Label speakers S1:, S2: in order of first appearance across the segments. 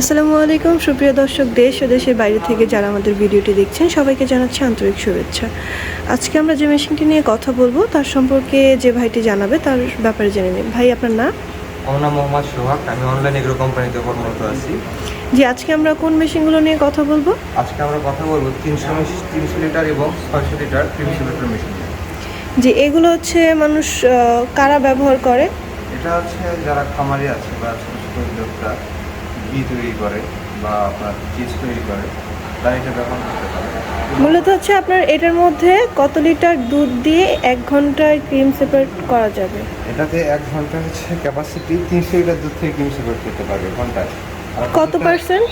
S1: আসসালামু আলাইকুম সুপ্রিয় দর্শক দেশ ও দেশের বাইরে থেকে যারা আমাদের ভিডিওটি দেখছেন সবাইকে জানাচ্ছি আন্তরিক শুভেচ্ছা। আজকে আমরা যে মেশিনটি নিয়ে কথা বলব তার সম্পর্কে যে ভাইটি জানাবে তার ব্যাপারে জেনে নিন ভাই আপনার নাম?
S2: আমার নাম মোহাম্মদ সোহাগ আমি অনলাইন এগ্রো কোম্পানিতে কর্মরত আছি।
S1: জি আজকে আমরা কোন মেশিনগুলো নিয়ে কথা বলব?
S2: আজকে আমরা কথা বলব তিনশো তিনশো লিটার এবং ছয়শো লিটার তিনশো লিটার মেশিন
S1: যে এগুলো হচ্ছে মানুষ কারা ব্যবহার করে?
S2: এটা হচ্ছে যারা খামারি আছে বা ছোটো ছোটো উদ্যোক্তা। ঘি তৈরি করে বা আপনার চিজ তৈরি করে তারা এটা ব্যবহার করতে পারে
S1: মূলত হচ্ছে আপনার এটার মধ্যে কত লিটার দুধ দিয়ে এক ঘন্টায় ক্রিম সেপারেট করা যাবে?
S2: এটাতে এক ঘণ্টা হচ্ছে ক্যাপাসিটি তিনশো লিটার দুধ থেকে ক্রিম সেপারেট করতে পারবে ঘন্টায়।
S1: কত পার্সেন্ট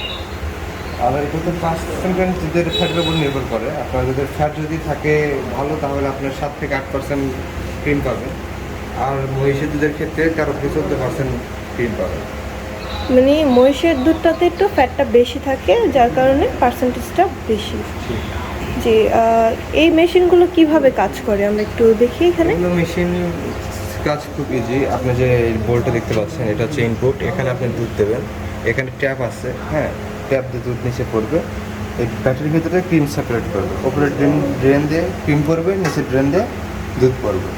S2: আবার এটাতে পাঁচ পার্সেন্ট দুধের ফ্যাটের উপর নির্ভর করে। আপনার দুধের ফ্যাট যদি থাকে ভালো তাহলে আপনার সাত থেকে আট পার্সেন্ট ক্রিম পাবেন। আর মহিষের দুধের ক্ষেত্রে তেরো থেকে চোদ্দ পার্সেন্ট ক্রিম পাবেন।
S1: মানে মহিষের দুধটাতে একটু ফ্যাটটা বেশি থাকে যার কারণে পার্সেন্টেজটা বেশি। যে এই মেশিনগুলো কীভাবে কাজ করে? আমরা একটু দেখি এখানে।
S2: মেশিন কাজ খুব ইজি আপনি যে বোলটা দেখতে পাচ্ছেন এটা হচ্ছে ইনপুট এখানে আপনি দুধ দেবেন। এখানে ট্যাপ আছে হ্যাঁ? ট্যাপ দিয়ে দুধ নিচে পড়বে। এই ব্যাটারির ভিতরে ক্রিম সেপারেট করবে। ওপরে ড্রেন ড্রেন দিয়ে ক্রিম পড়বে নিচে ড্রেন দিয়ে দুধ পড়বে।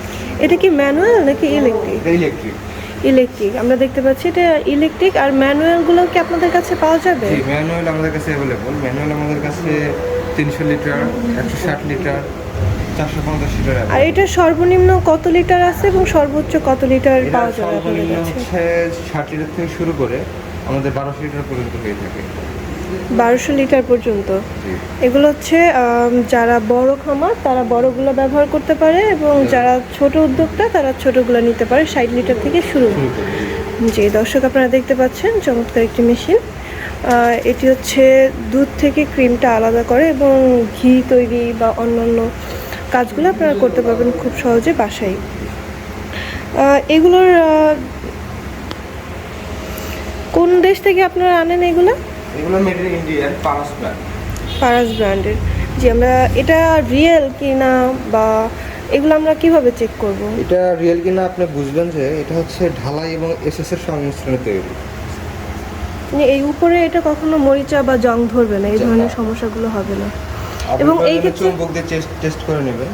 S1: এটা কি ম্যানুয়াল নাকি ইলেকট্রিক
S2: ইলেকট্রিক
S1: ইলেকট্রিক আমরা দেখতে পাচ্ছি এটা ইলেকট্রিক আর ম্যানুয়ালগুলো কি আপনাদের কাছে পাওয়া যাবে?
S2: জি ম্যানুয়াল আমাদের কাছে অ্যাভেলেবল ম্যানুয়াল আমাদের কাছে তিনশো লিটার একশো ষাট লিটার চারশো পঞ্চাশ লিটার
S1: আর এটা সর্বনিম্ন কত লিটার আছে এবং সর্বোচ্চ কত লিটার পাওয়া যাবে আপনাদের
S2: সর্বনিম্ন
S1: কাছে?
S2: হচ্ছে ষাট লিটার থেকে শুরু করে আমাদের বারোশো লিটার পর্যন্ত হয়ে থাকে।
S1: বারোশো লিটার পর্যন্ত। এগুলো হচ্ছে যারা বড় খামার তারা বড়গুলো ব্যবহার করতে পারে এবং যারা ছোট উদ্যোক্তা তারা ছোটগুলো নিতে পারে ষাট লিটার থেকে শুরু।
S2: করি
S1: দর্শক আপনারা দেখতে পাচ্ছেন চমৎকার একটি মেশিন। এটি হচ্ছে দুধ থেকে ক্রিমটা আলাদা করে এবং ঘি তৈরি বা অন্যান্য কাজগুলো আপনারা করতে পারবেন খুব সহজে বাসায়। এগুলোর কোন দেশ থেকে আপনারা আনেন এগুলো?
S2: এগুলো made in Indian Paras brand
S1: Paras ব্র্যান্ডের জি আমরা এটা রিয়েল কি না বা এগুলো আমরা কীভাবে চেক করব?
S2: এটা রিয়েল কিনা আপনি বুঝবেন যে এটা হচ্ছে ঢালাই এবং এসএস এর সংমিশ্রণে তৈরি।
S1: মানে এই উপরে এটা কখনো মরিচা বা জং ধরবে না এই ধরনের সমস্যাগুলো হবে না। এবং এই ক্ষেত্রে-
S2: চুম্বক দিয়ে টেস্ট করে নেবেন।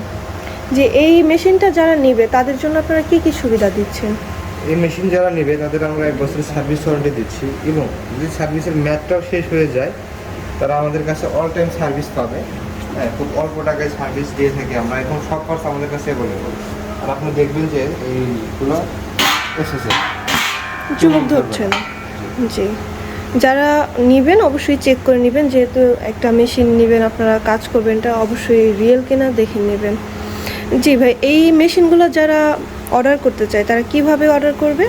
S1: যে এই মেশিনটা যারা নেবে তাদের জন্য আপনারা কি কি সুবিধা দিচ্ছেন?
S2: এই মেশিন যারা নেবে, তাদের আমরা এক বছরের সার্ভিস ওয়ারেন্টি দিচ্ছি। এবং যদি সার্ভিসের ম্যাচটাও শেষ হয়ে যায়, তারা আমাদের কাছে অল টাইম সার্ভিস পাবে। হ্যাঁ খুব অল্প টাকায় সার্ভিস দিয়ে থাকি আমরা। এখন সব পার্টস আমাদের কাছে অ্যাভেলেবল আর আপনি দেখবেন যে এইগুলো এসেছে
S1: চুমুক ধরছে না। জি। যারা নেবেন, অবশ্যই চেক করে নেবেন। যেহেতু একটা মেশিন নেবেন, আপনারা কাজ করবেন, এটা অবশ্যই রিয়েল কিনা, দেখে নেবেন। জি ভাই, এই মেশিনগুলো যারা অর্ডার করতে চায় তারা কীভাবে অর্ডার করবে?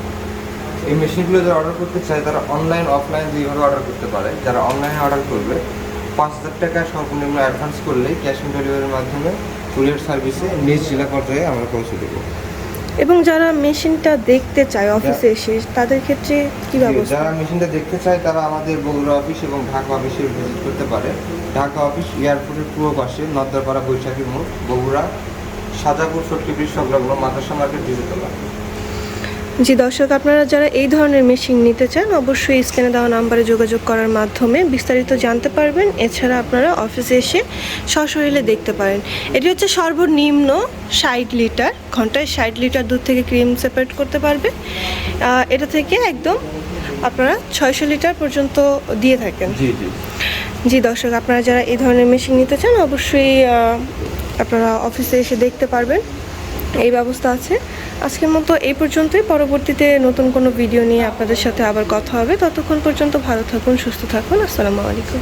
S2: এই মেশিনগুলো যারা অর্ডার করতে চায় তারা অনলাইন অফলাইন দুইভাবে অর্ডার করতে পারে যারা অনলাইনে অর্ডার করবে পাঁচ হাজার টাকা সর্বনিম্ন অ্যাডভান্স করলে ক্যাশ অন ডেলিভারির মাধ্যমে কুরিয়ার সার্ভিসে নিজ জেলা পর্যায়ে আমরা পৌঁছে দেবো।
S1: এবং যারা মেশিনটা দেখতে চায় অফিসে এসে তাদের ক্ষেত্রে কি ব্যবস্থা?
S2: যারা মেশিনটা দেখতে চায় তারা আমাদের বগুড়া অফিস এবং ঢাকা অফিসে ভিজিট করতে পারে। ঢাকা অফিস এয়ারপোর্টের পূর্ব পাশে নদ্দারপাড়া বৈশাখী মোড় বগুড়া। সাজাপুর সংলগ্ন মাদ্রাসা মার্কেট দ্বিতীয়তলা
S1: জি দর্শক আপনারা যারা এই ধরনের মেশিন নিতে চান অবশ্যই স্ক্রিনে দেওয়া নাম্বারে যোগাযোগ করার মাধ্যমে বিস্তারিত জানতে পারবেন। এছাড়া আপনারা অফিসে এসে সশরীরে দেখতে পারেন। এটি হচ্ছে সর্বনিম্ন ষাট লিটার ঘন্টায় ষাট লিটার দুধ থেকে ক্রিম সেপারেট করতে পারবে। এটা থেকে একদম আপনারা ছয়শো লিটার পর্যন্ত দিয়ে থাকেন।
S2: জি
S1: দর্শক আপনারা যারা এই ধরনের মেশিন নিতে চান অবশ্যই আপনারা অফিসে এসে দেখতে পারবেন। এই ব্যবস্থা আছে। আজকের মতো এই পর্যন্তই। পরবর্তীতে নতুন কোনো ভিডিও নিয়ে আপনাদের সাথে আবার কথা হবে। ততক্ষণ পর্যন্ত ভালো থাকুন, সুস্থ থাকুন। আসসালামু আলাইকুম।